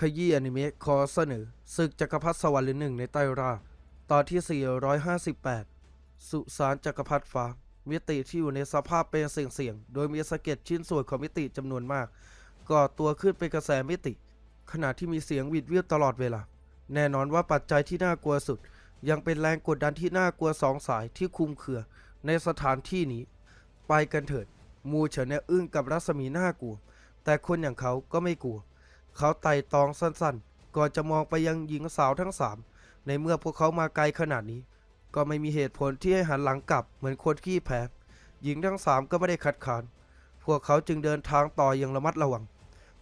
ขยี้อนิเมะขอเสนอศึกจักรพรรดิสวรรค์หนึ่งในใต้ราตอนที่ 458 สุสานจักรพรรดิฟ้า มิติที่อยู่ในสภาพเป็นเสี่ยงๆ โดยมีสะเก็ดชิ้นส่วนของมิติจำนวนมาก ก่อตัวขึ้นเป็นกระแสมิติ ขณะที่มีเสียงหวิดวิวตลอดเวลา แน่นอนว่าปัจจัยที่น่ากลัวสุด ยังเป็นแรงกดดันที่น่ากลัวสองสายที่คุมเครือ ในสถานที่นี้ ไปกันเถิด มูเฉินเนี่ยอึ้งกับรัศมีน่ากลัว แต่คนอย่างเขาก็ไม่กลัว เขาไต่ตองสั้นๆ ก่อนจะมองไปยังหญิงสาวทั้งสามในเมื่อพวกเขามาไกลขนาดนี้ ก็ไม่มีเหตุผลที่ให้หันหลังกลับเหมือนคนขี้แพ้หญิงทั้งสามก็ไม่ได้คัดค้านพวกเขาจึงเดินทางต่ออย่างระมัดระวัง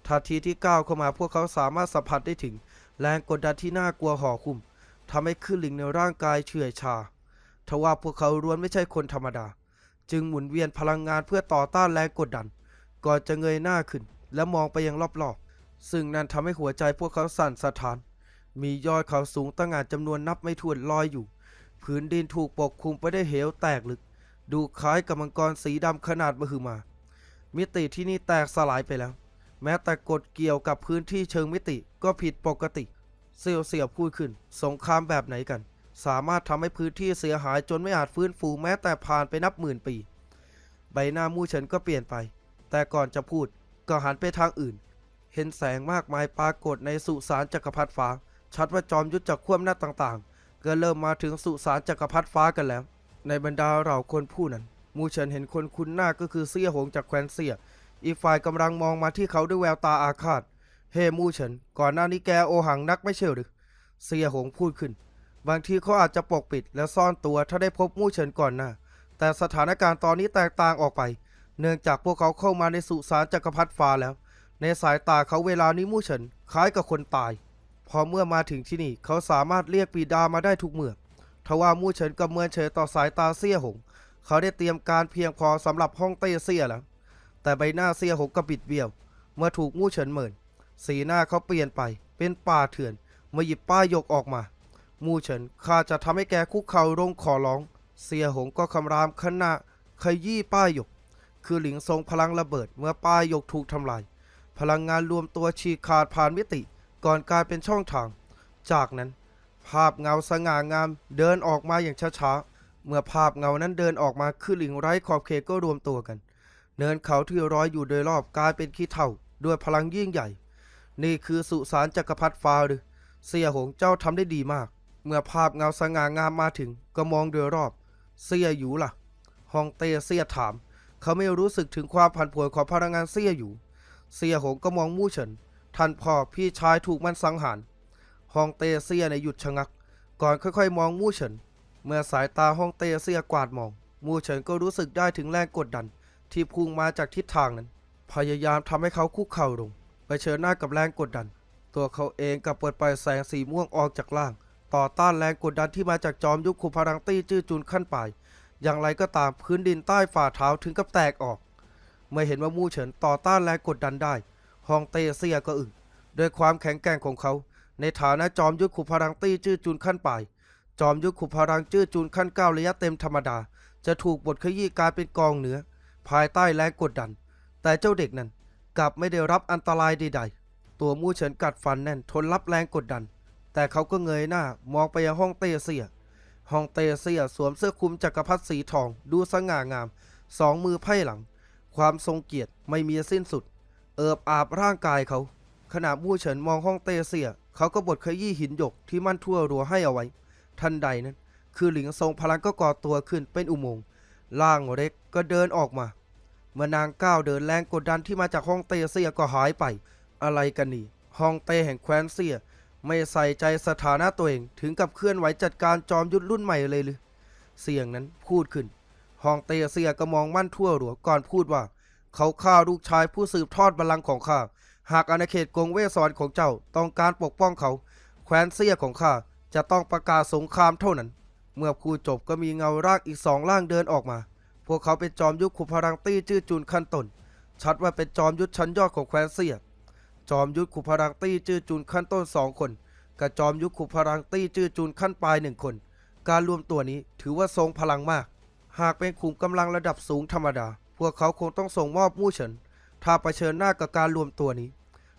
ทันทีที่ก้าวเข้ามาพวกเขาสามารถสัมผัสได้ถึง แรงกดดันที่น่ากลัวห่อคุ้มทำให้คลื่นลิงในร่างกายเฉื่อยชาทว่าพวกเขาล้วนไม่ใช่คนธรรมดา จึงหมุนเวียนพลังงานเพื่อต่อต้านแรงกดดัน ก่อนจะเงยหน้าขึ้น และมองไปยังรอบๆ ซึ่งนั่นทำให้หัวใจพวกเขาสั่นสะท้าน มียอดเขาสูงตั้งงานจำนวนนับไม่ถ้วนลอยอยู่ พื้นดินถูกปกคลุมไปด้วยเหวแตกลึก ดูคล้ายกับมังกรสีดำขนาดมหึมา มิติที่นี่แตกสลายไปแล้ว แม้แต่กฎเกี่ยวกับพื้นที่เชิงมิติก็ผิดปกติ เซียวเสียพูดขึ้น สงครามแบบไหนกัน สามารถทำให้พื้นที่เสียหายจนไม่อาจฟื้นฟูแม้แต่ผ่านไปนับหมื่นปี ใบหน้ามู่เฉินก็เปลี่ยนไป แต่ก่อนจะพูดก็หันไปทางอื่น เห็นแสงมากมายปรากฏในสุสานจักรพรรดิฟ้า ชัดว่าจอมยุทธจากควหน้าต่างๆ ก็เริ่มมาถึงสุสานจักรพรรดิฟ้ากันแล้ว ในบรรดาเราคนผู้นั้น มูเฉินเห็นคนคุ้นหน้าก็คือเซี่ยหงจากแคว้นเซี่ย อีกฝ่ายกำลังมองมาที่เขาด้วยแววตาอาฆาต เฮมูเฉิน ก่อนหน้านี้แกโอหังนักไม่เชื่อหรือ เสียหงพูดขึ้น บางทีเขาอาจจะปกปิดและซ่อนตัวถ้าได้พบมูเฉินก่อนหน้า แต่สถานการณ์ตอนนี้แตกต่างออกไป เนื่องจากพวกเขาเข้ามาในสุสานจักรพรรดิฟ้าแล้ว ในสายตาเขาเวลานี้มู่เฉินคล้ายกับคนตาย พอเมื่อมาถึงที่นี่เขาสามารถเรียกปีดามาได้ทุกเมื่อทว่ามู่เฉินกับเมือนเฉยต่อสายตาเสียหง เขาได้เตรียมการเพียงพอสำหรับห้องเต้เสียแล้ว แต่ใบหน้าเสียหงก็บิดเบี้ยว เมื่อถูกมู่เฉินเหมิน สีหน้าเขาเปลี่ยนไป เป็นป่าเถื่อนมื่อหยิบป้ายยกออกมา มู่เฉินข้าจะทำให้แกคุกเข่าลงขอร้อง เสียหงก็คำรามขณะขยี้ป้ายยก คือหลิงทรงพลังระเบิดเมื่อป้ายยกถูกทำลาย พลังงานรวมตัวฉีกขาดผ่านมิติ ก่อนกลายเป็นช่องทาง จากนั้น ภาพเงาสง่างามเดินออกมาอย่างช้าๆ เมื่อภาพเงานั้นเดินออกมาคือหลิงไร้ขอบเขตก็รวมตัวกัน เนินเขาที่ร้อยอยู่โดยรอบกลายเป็นขี้เถ้าด้วยพลังยิ่งใหญ่ นี่คือสุสานจักรพรรดิฟ้าหรือเสียหงเจ้าทำได้ดีมาก เมื่อภาพเงาสง่างามมาถึงก็มองโดยรอบ เสียอยู่ล่ะฮองเตเสียถาม เขาไม่รู้สึกถึงความผันผวนของพลังงานเสียอยู่ เสี่ยหงก็มองมู่เฉินท่านพ่อพี่ชายถูกมันสังหารฮองเตเสี่ยในหยุดชะงัก ก่อนค่อยๆ มองมู่เฉิน เมื่อสายตาฮองเตเสี่ยกวาดมอง มู่เฉินก็รู้สึกได้ถึงแรงกดดัน ที่พุ่งมาจากทิศทางนั้น พยายามทำให้เขาคุกเข่าลงไปเชิญหน้ากับแรงกดดัน ตัวเขาเองกับเปิดปล่อยแสงสีม่วงออกจากล่าง ต่อต้านแรงกดดันที่มาจากจอมยุคคุพลังตี้จื้อจุนขั้นปลายอย่างไรก็ตามพื้นดินใต้ฝ่าเท้าถึงกับแตกออก เมื่อเห็นว่ามู่เฉินต่อต้านแรงกดดันได้ฮองเตเซียก็อึ้งด้วยความแข็งแกร่งของเขา ในฐานะจอมยุทธขุพลังตี้จื้อจุนขั้นปลายจอมยุทธขุพลังจื้อจุนขั้นเก้าระยะเต็มธรรมดา จะถูกบทขยี้กลายเป็นกองเหนือภายใต้แรงกดดัน แต่เจ้าเด็กนั้นกลับไม่ได้รับอันตรายใดๆ ตัวมู่เฉินกัดฟันแน่นทนรับแรงกดดัน แต่เขาก็เงยหน้ามองไปยังห้องเตเซียห้องเตเซียสวมเสื้อคลุมจักรพรรดิสีทอง ดูสง่างาม สองมือไพ่หลัง ความทรงเกียรติไม่มีสิ้นสุด เอิบอาบร่างกายเขา ขณะมู่เฉินมองห้องเตเซีย เขาก็บดขยี้หินหยกที่มั่นทั่วรัวให้เอาไว้ ทันใดนั้น คือหลิงทรงพลังก็ก่อตัวขึ้นเป็นอุโมงค์ล่างเล็กก็เดินออกมาเมื่อนางก้าวเดินแรงกดดันที่มาจากห้องเตเซียก็หายไป อะไรกันนี่ห้องเตแห่งแคว้นเซีย ไม่ใส่ใจสถานะตัวเองถึงกับเคลื่อนไหวจัดการจอมยุทธรุ่นใหม่เลยหรือเสียงนั้นพูดขึ้น ฮองเตเซียก็มองมั่นทั่วหัวก่อนพูดว่า เขาฆ่าลูกชายผู้สืบทอดบัลลังก์ของข้า หากอาณาเขตกงเวสรของเจ้าต้องการปกป้องเขา แคว้นเซียของข้าจะต้องประกาศสงครามเท่านั้น เมื่อพูดจบก็มีเงาร่างอีกสองร่างเดินออกมา พวกเขาเป็นจอมยุทธขุพรังตี้จื้อจุนขั้นต้น ชัดว่าเป็นจอมยุทธชั้นยอดของแคว้นเซีย จอมยุทธขุพรังตี้จื้อจุนขั้นต้นสองคนกับจอมยุทธขุพรังตี้จื้อจุนขั้นปลายหนึ่งคน การรวมตัวนี้ถือว่าทรงพลังมาก หากเป็นขุมกำลังระดับสูงธรรมดา พวกเขาคงต้องส่งมอบมู่เฉิน ถ้าเผชิญหน้ากับการรวมตัวนี้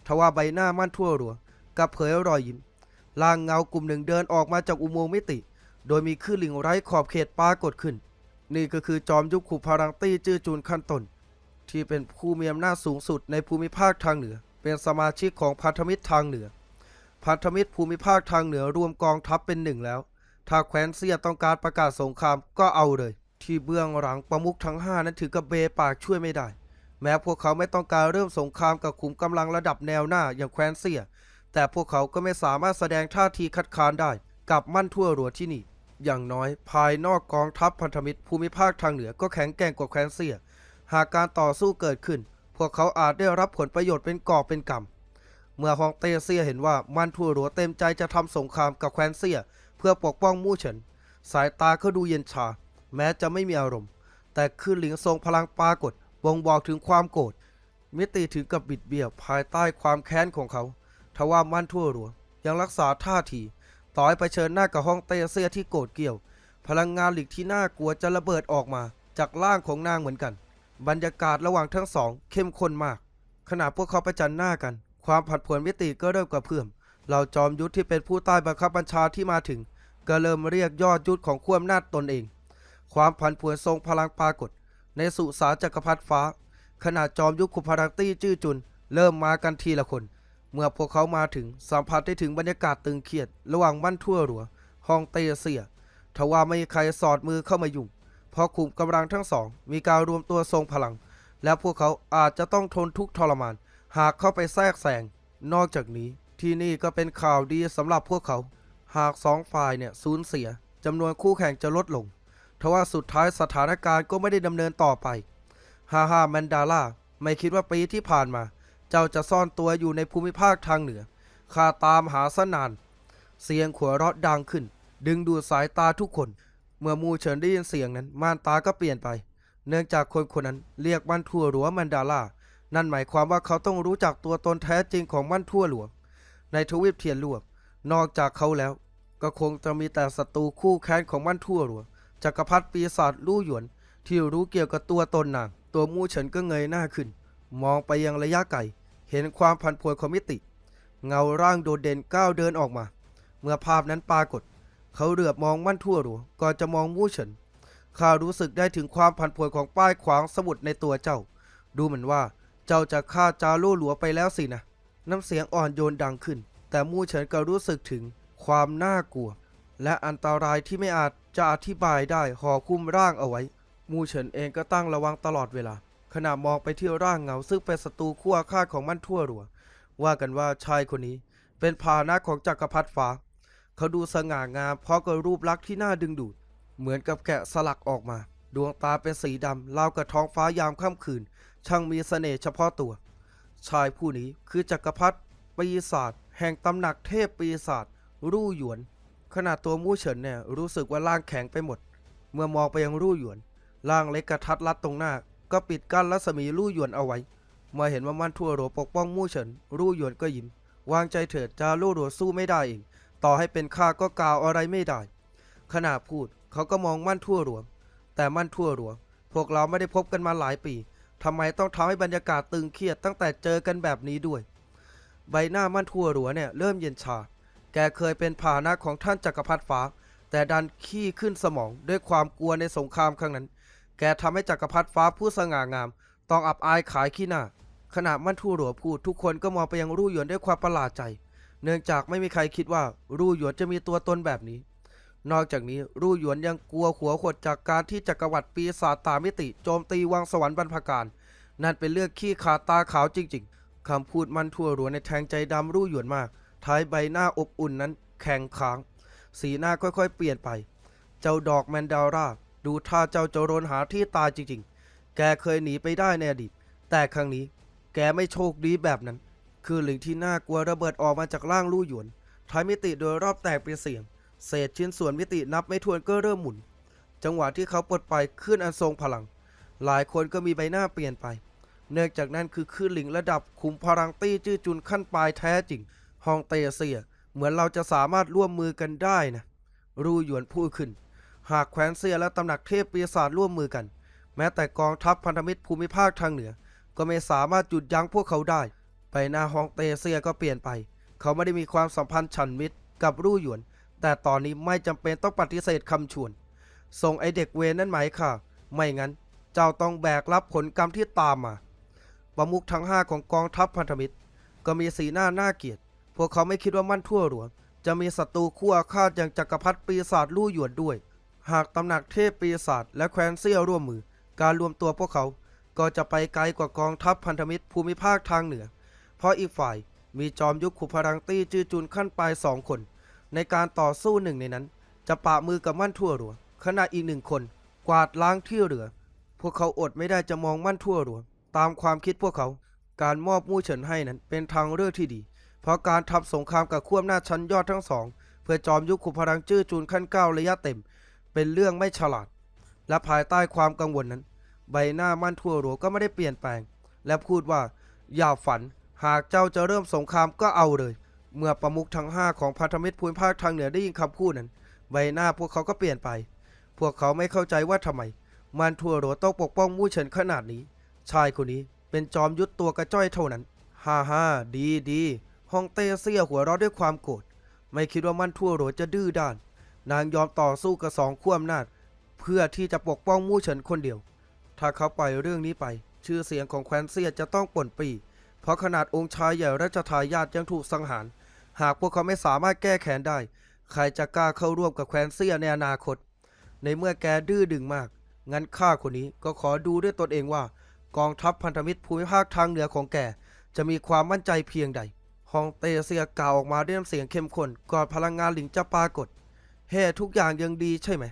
ทว่าใบหน้ามั่นทั่วรัว กับเผยรอยยิ้มล่างเงากลุ่มหนึ่งเดินออกมาจากอุโมงค์มิติ โดยมีคลื่นลิงไร้ขอบเขตปรากฏขึ้น นี่ก็คือจอมยุคขุพารังตี้จื้อจูนขั้นต้นที่เป็นผู้มีอำนาจสูงสุดในภูมิภาคทางเหนือ เป็นสมาชิกของพันธมิตรทางเหนือ พันธมิตรภูมิภาคทางเหนือรวมกองทัพเป็นหนึ่งแล้ว ถ้าแคว้นเซียต้องการประกาศสงครามก็เอาเลย ที่เบื้องหลังประมุขทั้งห้านั้นถือกับเบปากช่วยไม่ได้ แม้พวกเขาไม่ต้องการเริ่มสงครามกับขุมกำลังระดับแนวหน้าอย่างแคว้นเซีย แต่พวกเขาก็ไม่สามารถแสดงท่าทีคัดค้านได้ กับมั่นทั่วหลัวที่นี่ อย่างน้อยภายนอกกองทัพพันธมิตรภูมิภาคทางเหนือก็แข็งแกร่งกว่าแคว้นเซีย หากการต่อสู้เกิดขึ้น พวกเขาอาจได้รับผลประโยชน์เป็นกอบเป็นกำเมื่อฮองเต้เซียเห็นว่ามันทั่วหลัวเต็มใจจะทำสงครามกับแคว้นเซีย เพื่อปกป้องมู่เฉิน สายตาเขาดูเย็นชา แม้จะไม่มีอารมณ์ แต่คือหลิงทรงพลังปรากฏบ่งบอกถึงความโกรธมิติถึงกับบิดเบี้ยวภายใต้ความแค้นของเขาทว่ามั่นทั่วหลัวยังรักษาท่าทีต่อให้เชิญหน้ากับฮองเต้เซียที่โกรธเกี่ยว พลังงานหลีกที่น่ากลัวจะระเบิดออกมา จากร่างของนางเหมือนกัน บรรยากาศระหว่างทั้งสอง เข้มข้นมาก ขณะพวกเขาประจันหน้ากัน ความผัดผวนมิติก็เริ่มกระเพื่อมเหล่าจอมยุทธที่เป็นผู้ใต้บังคับบัญชาที่มาถึง ก็เริ่มเรียกยอดยุทธของขั้วอำนาจตนเอง ความผันผวนทรงพลังปรากฏ ในสุสานจักรพรรดิฟ้า ขณะจอมยุทธขุพารังตี้จื้อจุน เริ่มมากันทีละคน เมื่อพวกเขามาถึงสัมผัสได้ถึงบรรยากาศตึงเครียด ระหว่างมั่นทั่วหลัวฮองเตเซียทว่าไม่มีใครสอดมือเข้ามายุ่งเพราะขุมกำลังทั้งสอง มีการรวมตัวทรงพลัง และพวกเขาอาจจะต้องทนทุกข์ทรมาน หากเข้าไปแทรกแซงนอกจากนี้ที่นี่ก็เป็นข่าวดีสำหรับพวกเขา หากสองฝ่ายเนี่ยสูญเสียจำนวนคู่แข่งจะลดลง ทว่าสุดท้ายสถานการณ์ก็ไม่ได้ดำเนินต่อไปฮ่าฮ่าแมนดาล่าไม่คิดว่าปีที่ผ่านมา เจ้าจะซ่อนตัวอยู่ในภูมิภาคทางเหนือ ข้าตามหาสนาน เสียงขัวเราะดังขึ้น ดึงดูดสายตาทุกคน เมื่อมูเฉินได้ยินเสียงนั้น ม่านตาก็เปลี่ยนไป เนื่องจากคนคนนั้นเรียกมันทั่วหลวแมนดาล่า นั่นหมายความว่าเขาต้องรู้จักตัวตนแท้จริงของมันทั่วหลวง ในทวีปเทียนลวงนอกจากเขาแล้ว ก็คงจะมีแต่ศัตรูคู่แค้นของมันทั่วหลวง จักรพรรดิปีศาจลู่หยวน ที่รู้เกี่ยวกับตัวตนนางตัวมูเฉินก็เงยหน้าขึ้น มองไปยังระยะไกลเห็นความผันผวนของมิติ เงาร่างโดดเด่นก้าวเดินออกมา เมื่อภาพนั้นปรากฏ เขาเหลือบมองมั่นทั่วหลวก่อนจะมองมู่เฉินข้ารู้สึกได้ถึงความผันผวนของป้ายขวางสมุดในตัวเจ้า ดูเหมือนว่าเจ้าจะฆ่าจาลู่หลัวไปแล้วสินะ น้ำเสียงอ่อนโยนดังขึ้น แต่มู่เฉินก็รู้สึกถึงความน่ากลัว และอันตรายที่ไม่อาจ จะอธิบายได้ห่อคุ้มร่างเอาไว้ มูเฉินเองก็ตั้งระวังตลอดเวลา ขณะมองไปที่ร่างเงาซึ่งเป็นศัตรูคู่อาฆาตของมั่นทั่วหลัว ว่ากันว่าชายคนนี้ เป็นพาหนะของจักรพรรดิฟ้า เขาดูสง่างามเพราะกับรูปลักษณ์ที่น่าดึงดูด เหมือนกับแกะสลักออกมา ดวงตาเป็นสีดำราวกับท้องฟ้ายามค่ำคืน ช่างมีเสน่ห์เฉพาะตัว ชายผู้นี้คือจักรพรรดิปีศาจแห่งตำหนักเทพปีศาจรู่หยวน ขนาดตัวมู่เฉินเนี่ยรู้สึกว่าร่างแข็งไปหมด เมื่อมองไปยังรู่หยวน ร่างเล็กกระทัดรัดตรงหน้า ก็ปิดกั้นรัศมีรู่หยวนเอาไว้ เมื่อเห็นว่ามันทั่วโหลปกป้องมู่เฉิน รู่หยวนก็ยิ้มวางใจเถิดจาลู่หลวสู้ไม่ได้เองต่อให้เป็นข้าก็กล่าวอะไรไม่ได้ขณะพูดเขาก็มองมั่นทั่วหลวงแต่มั่นทั่วหลวงพวกเราไม่ได้พบกันมาหลายปีทำไมต้องทำให้บรรยากาศตึงเครียดตั้งแต่เจอกันแบบนี้ด้วย ใบหน้ามั่นทั่วหลวงเนี่ยเริ่มเย็นชา แกเคยเป็นผาหนะของท่านจักรพรรดิฟ้า แต่ดันขี้ขึ้นสมองด้วยความกลัวในสงครามครั้งนั้น แกทำให้จักรพรรดิฟ้าผู้สง่างาม ต้องอับอายขายขี้หน้า ขณะมั่นทั่วหลวงพูดทุกคนก็มองไปยังรู่หยวนด้วยความประหลาดใจ เนื่องจากไม่มีใครคิดว่ารู่หยวนจะมีตัวตนแบบนี้ นอกจากนี้รู่หยวนยังกลัวหัวขดจากการที่จักรวรรดิปีศาจตามิติโจมตีวังสวรรค์บรรพการ นั่นเป็นเรื่องขี้ขาดตาขาวจริง ๆคำพูดมันทั่วหลวในแทงใจดำรู่หยวนมาก ท้ายใบหน้าอบอุ่นนั้นแข็งค้าง สีหน้าค่อยๆ เปลี่ยนไป เจ้าดอกแมนดาร่า ดูท่าเจ้าจะรนหาที่ตายจริงๆ แกเคยหนีไปได้ในอดีต แต่ครั้งนี้แกไม่โชคดีแบบนั้น คือหลิงที่น่ากลัวระเบิดออกมาจากร่างลู่หยวน ท้ายมิติโดยรอบแตกเป็นเสียง เศษชิ้นส่วนมิตินับไม่ถ้วนก็เริ่มหมุน จังหวะที่เขาปลดปล่อยคลื่นอันทรงพลัง หลายคนก็มีใบหน้าเปลี่ยนไป เนื่องจากนั้นคือคลื่นหลิงระดับขุมพลังตี้จื้อจุนขั้นปลายแท้จริง ฮองเตเซีย เหมือนเราจะสามารถร่วมมือกันได้นะ รูหยวนพูดขึ้น หากแคว้นเซียและตำหนักเทพปีศาจร่วมมือกัน แม้แต่กองทัพพันธมิตรภูมิภาคทางเหนือ ก็ไม่สามารถหยุดยั้งพวกเขาได้ ไปหน้าฮองเตเซียก็เปลี่ยนไป เขาไม่ได้มีความสัมพันธ์ฉันมิตรกับรูหยวน แต่ตอนนี้ไม่จำเป็นต้องปฏิเสธคำชวน ส่งไอเด็กเวรนั่นไหมค่ะ ไม่งั้น เจ้าต้องแบกรับผลกรรมที่ตามมาประมุขทั้งห้าของกองทัพพันธมิตร ก็มีสีหน้าหน่าเกลียด พวกเขาไม่คิดว่ามั่นทั่วหลวง จะมีศัตรูคู่อาฆาตอย่างจักรพรรดิปีศาจลู่หยวนด้วย หากตำหนักเทพปีศาจและแคว้นเซี่ยวร่วมมือ การรวมตัวพวกเขาก็จะไปไกลกว่ากองทัพพันธมิตรภูมิภาคทางเหนือ เพราะอีกฝ่ายมีจอมยุคขุพรังตี้จื้อจุนขั้นปลายสองคน ในการต่อสู้หนึ่งในนั้น จะปะมือกับมั่นทั่วหลวงขณะอีกหนึ่งคน กวาดล้างที่เหลือ พวกเขาอดไม่ได้จะมองมั่นทั่วหลวงตามความคิดพวกเขา การมอบมู่เฉินให้นั้นเป็นทางเลือกที่ดี เพราะการทับสงครามกับขั้วอำนาชั้นยอดทั้งสอง เพื่อจอมยุคขุพลังจื้อจูนขั้นเก้าระยะเต็ม เป็นเรื่องไม่ฉลาด และภายใต้ความกังวลนั้น ใบหน้ามั่นทั่วหลวก็ไม่ได้เปลี่ยนแปลง และพูดว่า อย่าฝัน หากเจ้าจะเริ่มสงครามก็เอาเลย เมื่อประมุขทั้งห้าของพันธมิตรภูมิภาคทางเหนือได้ยินคำพูดนั้น ใบหน้าพวกเขาก็เปลี่ยนไป พวกเขาไม่เข้าใจว่าทำไม มันทั่วโรต้องปกป้องมู่เฉินขนาดนี้ ชายคนนี้เป็นจอมยุทธตัวกระจ้อยเท่านั้น ฮ่าฮ่าดีดี ฮองเต้เซี่ยหัวเราะด้วยความโกรธไม่คิดว่ามันทั่วโรจะดื้อด้าน นางยอมต่อสู้กับสองขั้วอำนาจ เพื่อที่จะปกป้องมู่เฉินคนเดียว ถ้าเขาปล่อยเรื่องนี้ไป ชื่อเสียงของแคว้นเซียจะต้องป่นปีเพราะขนาดองค์ชายใหญ่รัชทายาทยังถูกสังหาร หากพวกเขาไม่สามารถแก้แค้นได้ ใครจะกล้าเข้าร่วมกับแคว้นเซียในอนาคต ในเมื่อแกดื้อดึงมาก งั้นข้าคนนี้ก็ขอดูด้วยตนเองว่า กองทัพพันธมิตรภูมิภาคทางเหนือของแกจะมีความมั่นใจเพียงใด ฮองเตเซียกล่าวออกมาด้วยน้ำเสียงเข้มข้นก่อนพลังงานหลิงจะปรากฏ เฮ้ทุกอย่างยังดีใช่ไหม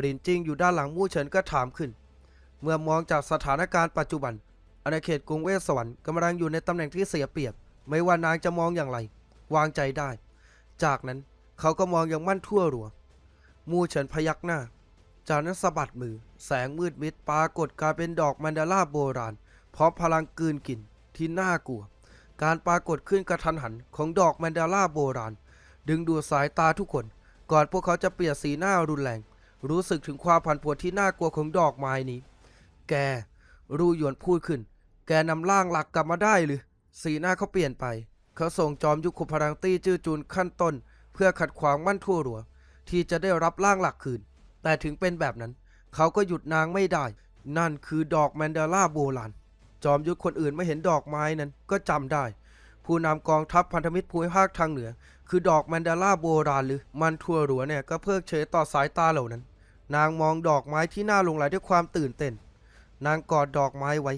หลินจิงอยู่ด้านหลังมู่เฉินก็ถามขึ้น เมื่อมองจากสถานการณ์ปัจจุบันอาณาเขตกรุงเวสสวรรค์กำลังอยู่ในตำแหน่งที่เสียเปรียบ ไม่ว่านางจะมองอย่างไร วางใจได้ จากนั้นเขาก็มองอย่างมั่นทั่วรัว มู่เฉินพยักหน้า จากนั้นสะบัดมือ แสงมืดมิดปรากฏกลายเป็นดอกมันดาล่าโบราณพร้อมพลังกืนกินที่น่ากลัว การปรากฏขึ้นกระทันหันของดอกแมนดาล่าโบราณ ดึงดูดสายตาทุกคน ก่อนพวกเขาจะเปลี่ยนสีหน้ารุนแรง รู้สึกถึงความผันผวนที่น่ากลัวของดอกไม้นี้ แก รูหยวนพูดขึ้น แกนำร่างหลักกลับมาได้หรือ สีหน้าเขาเปลี่ยนไป เขาส่งจอมยุคขุพลังตี้จื้อจูนขั้นต้น เพื่อขัดขวางมั่นทั่วรัว ที่จะได้รับร่างหลักคืน แต่ถึงเป็นแบบนั้น เขาก็หยุดนางไม่ได้ นั่นคือดอกแมนดาล่าโบราณ จอมยุทธคนอื่นไม่เห็นดอกไม้นั้นก็จำได้ ผู้นำกองทัพพันธมิตรภูมิภาคทางเหนือ คือดอกแมนดาล่าโบราณหรือมันทั่วหรัวเนี่ยก็เพิกเฉยต่อสายตาเหล่านั้น นางมองดอกไม้ที่น่าหลงไหลด้วยความตื่นเต้น นางกอดดอกไม้ไว้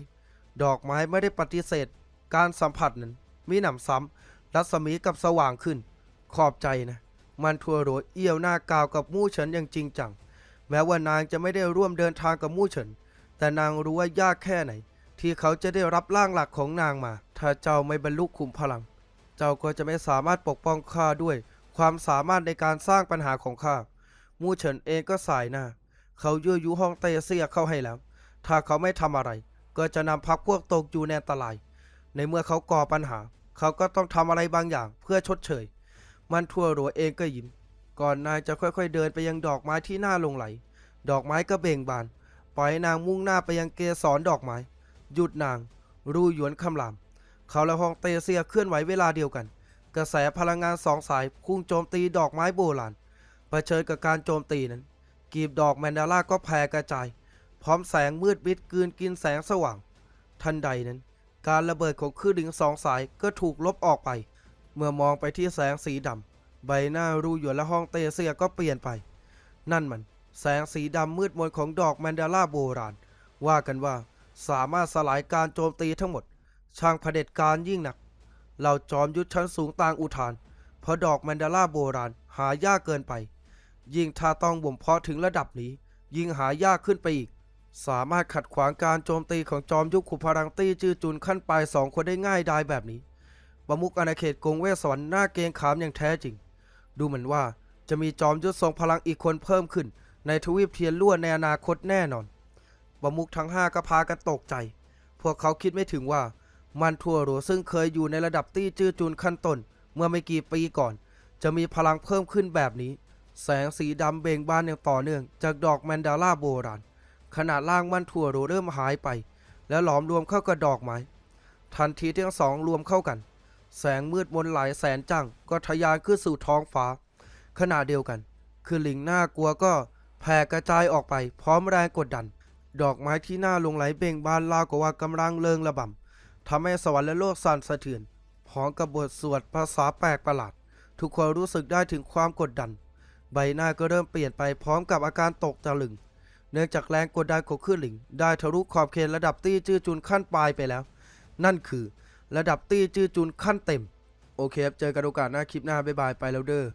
ดอกไม้ไม่ได้ปฏิเสธ การสัมผัสนั้น มีหนำซ้ำรัศมีกับสว่างขึ้น ขอบใจนะ มันทัวโรเอี้ยวหน้ากาวกับมู่เฉินอย่างจริงจัง แม้ว่านางจะไม่ได้ร่วมเดินทางกับมู่เฉิน แต่นางรู้ว่ายากแค่ไหน ที่เขาจะได้รับร่างหลักของนางมา ถ้าเจ้าไม่บรรลุขุมพลัง เจ้าก็จะไม่สามารถปกป้องข้าด้วย ความสามารถในการสร้างปัญหาของข้า มู่เฉินเองก็สายหน้า เขายั่วยุห้องเตเซียเข้าให้แล้ว ถ้าเขาไม่ทำอะไร ก็จะนำพักพวกตกอยู่ในอันตราย ในเมื่อเขาก่อปัญหา เขาก็ต้องทำอะไรบางอย่างเพื่อชดเชย มันทั่วหรัวเองก็ยิ้ม ก่อนนายจะค่อยๆเดินไปยังดอกไม้ที่หน่าลงไหล ดอกไม้ก็เบ่งบาน ปล่อยนางมุ่งหน้าไปยังเกสรดอกไม้ หยุดนาง รูหยวนคำราม เขาและฮองเตเซียเคลื่อนไหวเวลาเดียวกัน กระแสพลังงานสองสายพุ่งโจมตีดอกไม้โบราณเผชิญกับการโจมตีนั้น กีบดอกแมนดาล่าก็แผ่กระจาย พร้อมแสงมืดมิดกืนกินแสงสว่าง ทันใดนั้น การระเบิดของคลื่นลิงสองสายก็ถูกลบออกไป เมื่อมองไปที่แสงสีดำใบหน้ารูหยวนและห้องเตเซียก็เปลี่ยนไป นั่นมัน แสงสีดำมืดมนของดอกแมนดาล่าโบราณ ว่ากันว่า สามารถสลายการโจมตีทั้งหมด ช่างเผด็จการยิ่งหนัก เราจอมยุทธชั้นสูงต่างอุทาน เพราะดอกแมนดาล่าโบราณหายากเกินไป ยิ่งถ้าต้องบ่มเพาะถึงระดับนี้ ยิ่งหายากขึ้นไปอีก สามารถขัดขวางการโจมตีของจอมยุคขุพารังตี้จื้อจุนขั้นปลายสองคนได้ง่ายดายแบบนี้ปมุขอาณาเขตกงเวสวรรค์หน้าเกงขามอย่างแท้จริง ดูเหมือนว่าจะมีจอมยุทธทรงพลังอีกคนเพิ่มขึ้น ในทวีปเทียนล้วนในอนาคตแน่นอน ประมุขทั้งห้าก็พากันตกใจ พวกเขาคิดไม่ถึงว่า มันทั่วโรซึ่งเคยอยู่ในระดับตี้จื้อจุนขั้นต้นเมื่อไม่กี่ปีก่อน จะมีพลังเพิ่มขึ้นแบบนี้ แสงสีดำเบ่งบานอย่างต่อเนื่อง จากดอกแมนดาล่าโบราณขนาดล่างมันทั่วโรเริ่มหายไป แล้วหลอมรวมเข้ากับดอกไม้ทันทีที่ทั้งสองรวมเข้ากัน แสงมืดมนหลายแสนจังก็ทะยานขึ้นสู่ท้องฟ้า ขณะเดียวกัน คือหลิงน่ากลัวก็แผ่กระจายออกไปพร้อมแรงกดดัน ดอกไม้ที่หน่าลงไหลเบ่งบานราวกับว่ากำลังเริงระบำทำให้สวรรค์และโลกสั่นสะเทือนพร้อมกับบทสวดภาษาแปลกประหลาด ทุกคนรู้สึกได้ถึงความกดดัน ใบหน้าก็เริ่มเปลี่ยนไปพร้อมกับอาการตกตะลึง เนื่องจากแรงกดดันของคลื่นหลิง ได้ทะลุขอบเขตระดับตี้จื้อจุนขั้นปลายไปแล้ว นั่นคือ ระดับตี้จื้อจุนขั้นเต็ม โอเคครับเจอกันโอกาสหน้าคลิปหน้าบ๊ายบายไปแล้วเด้อ